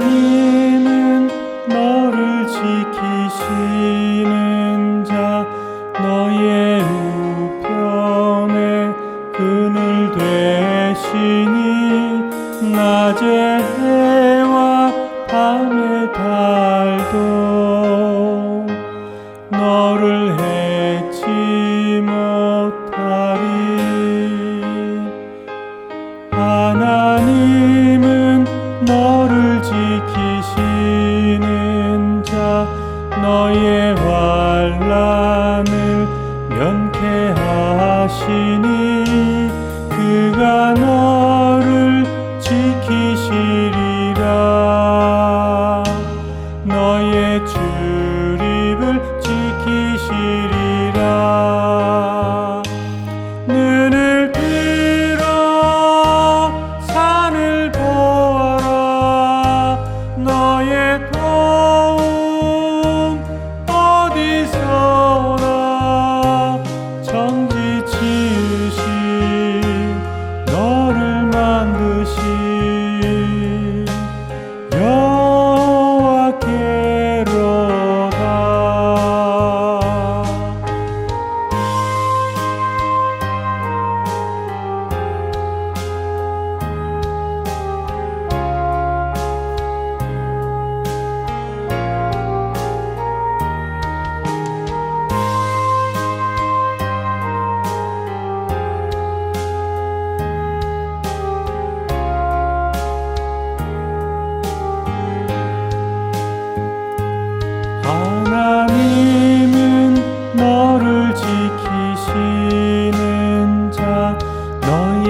하나님은 너를 지키시는 자 너의 되시니 낮에 해와 밤의 달도 너를 해치 못하리. 하나님은 너를 지키시는 자 너의 환란을 면케하시니 너의 출입을 지키시리라. 눈을 들어 산을 보아라. 너의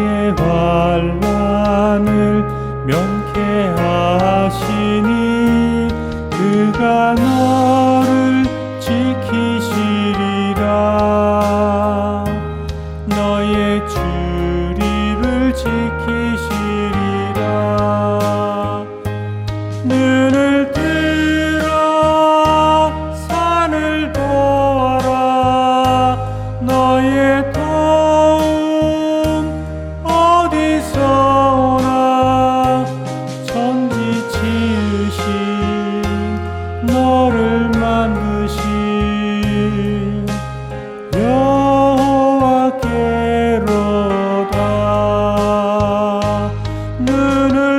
나의 환란을 명쾌하시니 그가 너를 지키시리라. 너의 출입을 지키시리라. 눈을 들어 산을 보아라.